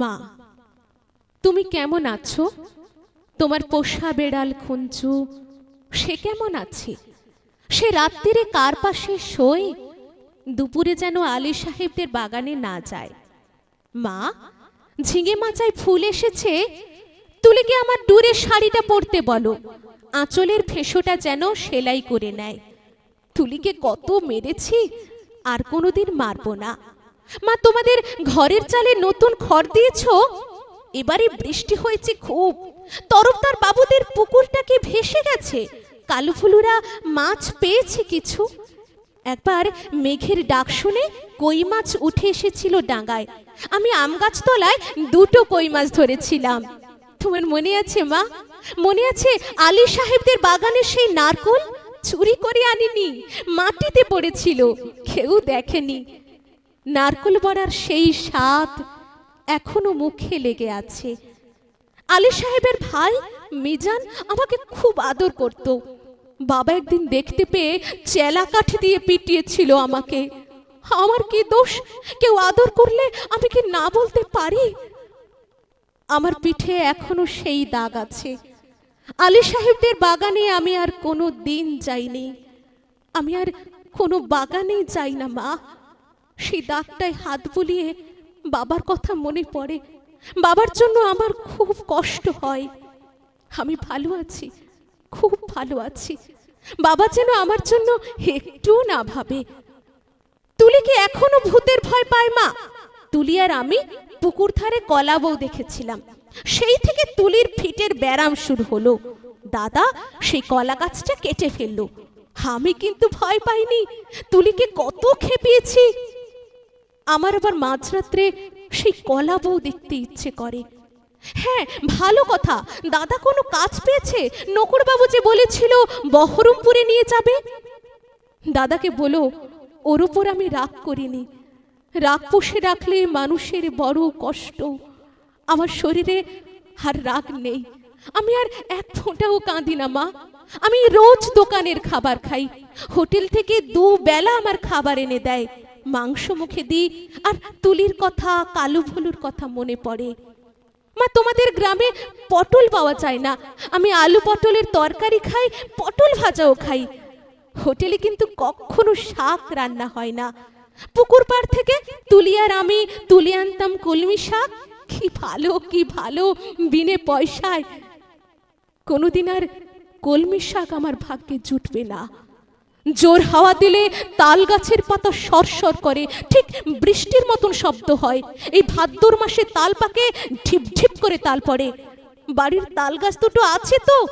মা, তুমি কেমন আছো? তোমার পোষা বেড়াল খুঞ্চু, সে কেমন আছে? সে রাত্রিরে কার পাশে শোয়? দুপুরে যেন আলী সাহেবদের বাগানে না যায়। মা, ঝিঙে মাচায় ফুল এসেছে? তুলে গিয়ে আমার দূরের শাড়িটা পরতে বলো? আঁচলের ফেসোটা যেন সেলাই করে নেয়। তুলিকে কত মেরেছি? আর কোনোদিন মারবো না। মা, তোমাদের ঘরের চালে নতুন খড় দিয়েছ? এবারে বৃষ্টি হয়েছে খুব। তরফদার বাবুদের পুকুরটা কি ভেসে গেছে? কালু ফুলুরা মাছ পেয়েছে কিছু? একবার মেঘের ডাক শুনে কই মাছ উঠে এসেছিল ডাঙায় আমি আম গাছ তলায় দুটো কই মাছ ধরেছিলাম। তোমার মনে আছে মা? মনে আছে আলী সাহেবদের বাগানের সেই নারকোল? চুরি করে আনিনি, মাটিতে পড়েছিল, কেউ দেখেনি। নারকোল বড়ার সেই স্বাদ এখনও মুখে লেগে আছে। আলী সাহেবের ভাই মিজান আমাকে খুব আদর করত। বাবা একদিন দেখতে পেয়ে চেলা কাঠি দিয়ে পিটিয়েছিল আমাকে। আমার কি দোষ? কেউ আদর করলে আমি কি না বলতে পারি? আমার পিঠে এখনও সেই দাগ আছে। আলী সাহেবদের বাগানে আমি আর কোনো দিন যাইনি। আমি আর কোনো বাগানেই যাই না, মা। সেই দাগটায় হাত বুলিয়ে বাবার কথা মনে পড়ে। বাবার জন্য আমার খুব কষ্ট হয়। আমি ভালো আছি, খুব ভালো আছি। বাবা যেন আমার জন্য একটু না ভাবে। তুলি কি এখনও ভূতের ভয় পায় মা? তুলি আর আমি পুকুর ধারে কলা বউ দেখেছিলাম। সেই থেকে তুলির ফিটের ব্যারাম শুরু হলো। দাদা সেই কলা গাছটা কেটে ফেলল। আমি কিন্তু ভয় পাইনি। তুলিকে কত খেপিয়েছি। আমার আবার মাঝরাত্রে সেই কলা বউ দেখতে ইচ্ছে করে। হ্যাঁ ভালো কথা। দাদা কোনো কাজ পেয়েছে? নকুরবাবু যে বলেছিল, বহরমপুরে নিয়ে যাবে? দাদাকে বলো, ওর উপর আমি রাগ করিনি। রাগ পুষে রাখলে মানুষের বড় কষ্ট। আমার শরীরে আর রাগ নেই। আমি আর এক ফোঁটাও কাঁদি না, মা। আমি রোজ দোকানের খাবার খাই। হোটেল থেকে দু বেলা আমার খাবার এনে দেয়। মাংস মুখে দিই আর তুলির কথা, কালু ভুলুর কথা মনে পড়ে। মা, তোমাদের গ্রামে পটল পাওয়া যায় না। আমি আলু পটলের তরকারি খাই, পটল ভাজাও খাই। হোটেলে কিন্তু কখনো শাক রান্না হয় না। পুকুর পাড় থেকে তুলিয়ার আমি তুলে আনতাম কলমি শাক। কি ভালো কি ভালো, বিনে পয়সায়। কোনোদিন আর কলমি শাক আমার ভাগ্যে জুটবে না। জোর হাওয়া দিলে তাল গাছের পাতা সরসর করে। ঠিক বৃষ্টির মতন শব্দ হয়। এই ভাদ্র মাসে তাল পাকে ঢিপ ঢিপ করে তাল পড়ে। বাড়ির তাল গাছ দুটো আছে তো?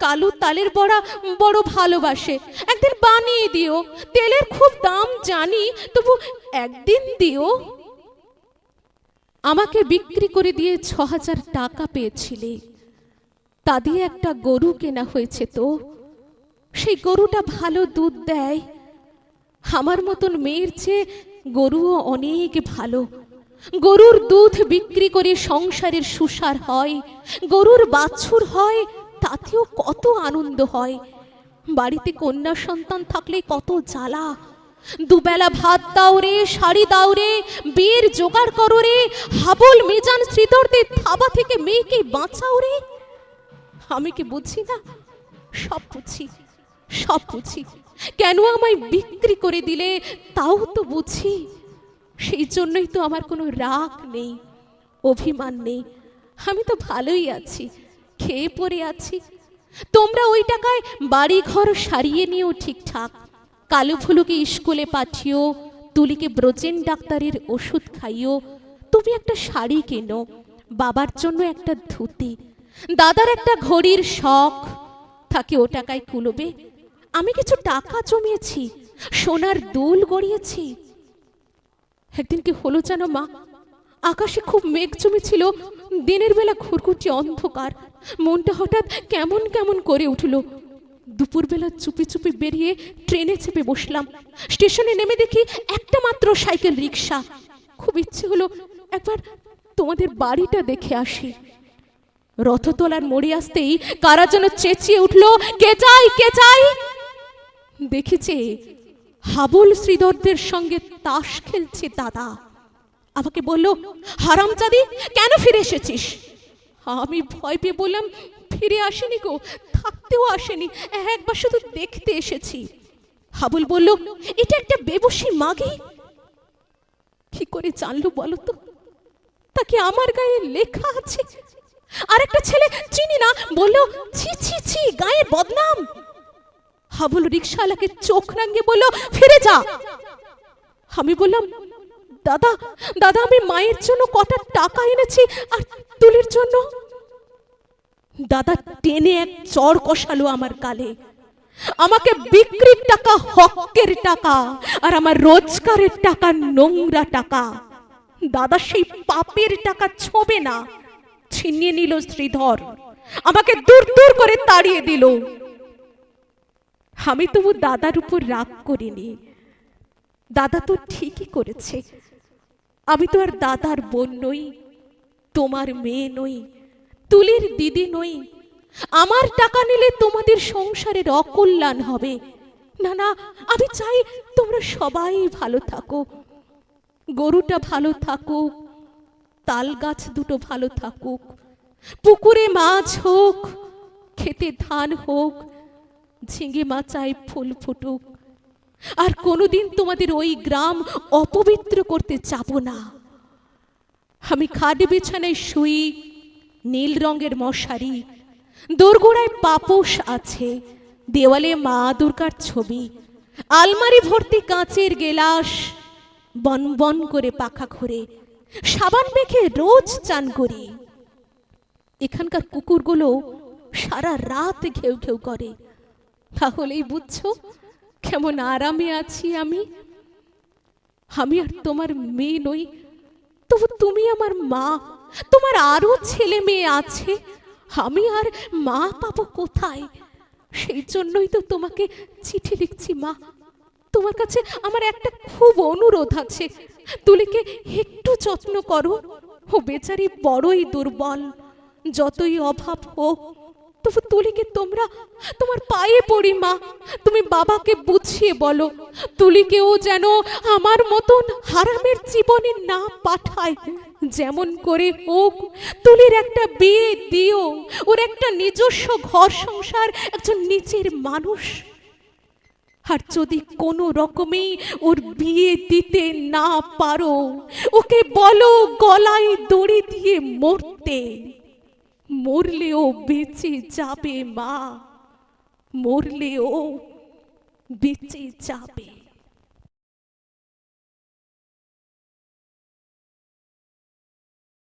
কালু তালের বড়া বড় ভালোবাসে। একদিন বানিয়ে দিও। তেলের খুব দাম জানি, তবু একদিন দিও। আমাকে বিক্রি করে দিয়ে ছ হাজার টাকা পেয়েছিলে। তা দিয়ে একটা গরু কেনা হয়েছে তো? সেই গরুটা ভালো দুধ দেয়। আমার মতন মেয়ের চেয়ে গরুও অনেক ভালো। গরুর দুধ বিক্রি করে সংসারের সুসার হয়, গরুর বাছুর হয়, তাতেও কত আনন্দ হয়। বাড়িতে কন্যা সন্তান থাকলে কত জ্বালা। দুবেলা ভাত দাও রে, শাড়ি দাও রে বিয়ের জোগাড় করো রে, হাবল মেজান শ্রীধরদের থাবা থেকে মেয়েকে বাঁচাও রে। আমি কি বুঝি না? সব বুঝি। সব বুঝি। কেন আমায় বিক্রি করে দিলে? তাও তো বুঝি। সেই জন্যই তো আমার কোনো রাগ নেই, অভিমান নেই। আমি তো ভালোই আছি, খেয়ে পড়ে আছি। তোমরা ওই টাকায় বাড়ি ঘর সারিয়ে নিও ঠিকঠাক। কালো ফুলুকে স্কুলে পাঠিও, তুলিকে ব্রোজেন ডাক্তারের ওষুধ খাইও। তুমি একটা শাড়ি কেনো, বাবার জন্য একটা ধুতি। দাদার একটা ঘড়ির শখ থাকে ও টাকায় কুলোবে। আমি কিছু টাকা জমিয়েছি, সোনার দুল গড়িয়েছি। একদিন কি হলো জানো মা? আকাশে খুব মেঘ জমেছিল, দিনের বেলা ঘুরঘুরটি অন্ধকার, মনটা হঠাৎ কেমন কেমন করে উঠল। দুপুরবেলা চুপি চুপি বেরিয়ে ট্রেনে চেপে বসলাম। স্টেশনে নেমে দেখি একটা মাত্র সাইকেল রিক্সা খুব ইচ্ছে হলো একবার তোমাদের বাড়িটা দেখে আসি। রথতলার মোড়ে আসতেই কারা যেন চেঁচিয়ে উঠল, কে চাই কে চাই দেখেছে, হাবুল শ্রীধরদের সঙ্গে তাস খেলছে দাদা। আমাকে বলল, হারামজাদি, কেন ফিরে এসেছিস? আমি ভয় পেয়ে বললাম, ফিরে আসেনি গো, থাকতেও আসেনি, একবার শুধু দেখতে এসেছি। হাবুল বলল, এটা একটা বেবসী মাগি? কি করে জানলো বলো তো? তাকে আমার গায়ে লেখা আছে। আর একটা ছেলে চিনি না, বলল, ছি ছি ছি, গায়ে বদনাম। হাবুল রিক্সাওয়ালাকে চোখ রাঙিয়ে বলল, ফিরে যা। আমি বললাম, দাদা দাদা, আমি মায়ের জন্য কটা টাকা এনেছি আর তুলির জন্য? দাদা টেনে এক চর কষালো আমার কালে আমাকে বিক্রির টাকা, হকের টাকা আর আমার রোজগারের টাকা, নোংরা টাকা। দাদা, সেই পাপের টাকা ছোবে না। ছিনিয়ে নিল শ্রীধর। আমাকে দূর দূর করে তাড়িয়ে দিল। আমি তবু দাদার উপর রাগ করিনি। দাদা তো ঠিকই করেছে। আমি তো আর দাদার বোন নই, তোমার মেয়ে নই, তুলির দিদি নই। আমার টাকা নিলে তোমাদের সংসারের অকল্যাণ হবে। না না আমি চাই তোমরা সবাই ভালো থাকো। গরুটা ভালো থাকুক তাল গাছ দুটো ভালো থাকুক, পুকুরে মাছ হোক, খেতে ধান হোক ঝিঙে মাচায় ফুল ফুটুক। আর কোনোদিন তোমাদের ওই গ্রাম অপবিত্র করতে যাব না। আমি খাট বিছানায় শুই, নীল রঙের মশারি, দোরগোড়ায় পাপোশ আছে, দেওয়ালে মা দুর্গার ছবি, আলমারি ভর্তি কাঁচের গেলাস, বন বন করে পাখা ঘুরে, সাবান মেখে রোজ চান করি। এখানকার কুকুরগুলো সারা রাত ঘেউ ঘেউ করে। তাহলেই বুঝছ কেমন আরামে আছি আমি? আমি আর তোমার মেয়ে নই, তবু তুমি আমার মা, তোমার আরও ছেলে মেয়ে আছে, আমি আর মা পাবো কোথায়? সেই জন্যই তো তোমাকে চিঠি লিখছি, মা। তোমার কাছে আমার একটা খুব অনুরোধ আছে, তুলিকে একটু যত্ন করো, ও বেচারি বড়ই দুর্বল, যতই অভাব হোক তবু তুলিকে তোমরা, তোমার পায়ে পড়ি মা। তুমি বাবাকে বুঝিয়ে বলো, তুলিকেও যেন আমার মতন হারামের জীবনে না পাঠায়। যেমন করে হোক, তুলির একটা বিয়ে দিও, ওর একটা নিজস্ব ঘর সংসার, একজন নিজের মানুষ। আর যদি কোনো রকমেই ওর বিয়ে দিতে না পারো, ওকে বলো গলায় দড়ি দিয়ে মরতে। মরলেও বেঁচে যাবে মা। মরলেও বেঁচে যাবে।